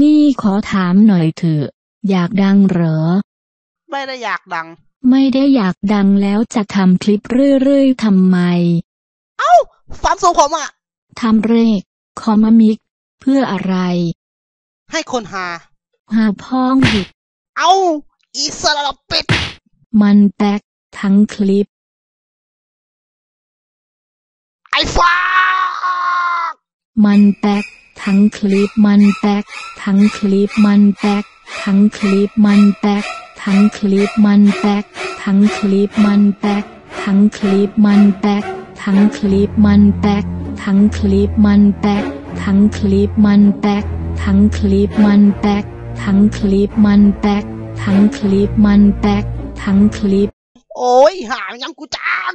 นี่ขอถามหน่อยเถอะ อยากดังเหรอ ไม่ได้อยากดัง ไม่ได้อยากดังแล้วจะทำคลิปเรื่อยๆทำไมความสูงผมอะทำเรกคอมมิก เพื่ออะไร ให้คนหา หาพ้องหยุดเอาอีสระเป็ด มันแตกทั้งคลิป ไอ้ฟ้า มันแตก ทั้งคลิปมันแตกทั้งคลิปมันแตกทั้งคลิปมันแตกทั้งคลิปมันแตกทั้งคลิปมันแตกทั้งคลิปมันแตกทั้งคลิปมันแตกทั้งคลิปมันแตกทั้งคลิปมันแตกทั้งคลิปมันแตกทั้งคลิปมันแตกทั้งคลิปมันแตกทั้งคลิป โอ้ยหางยังกูจาง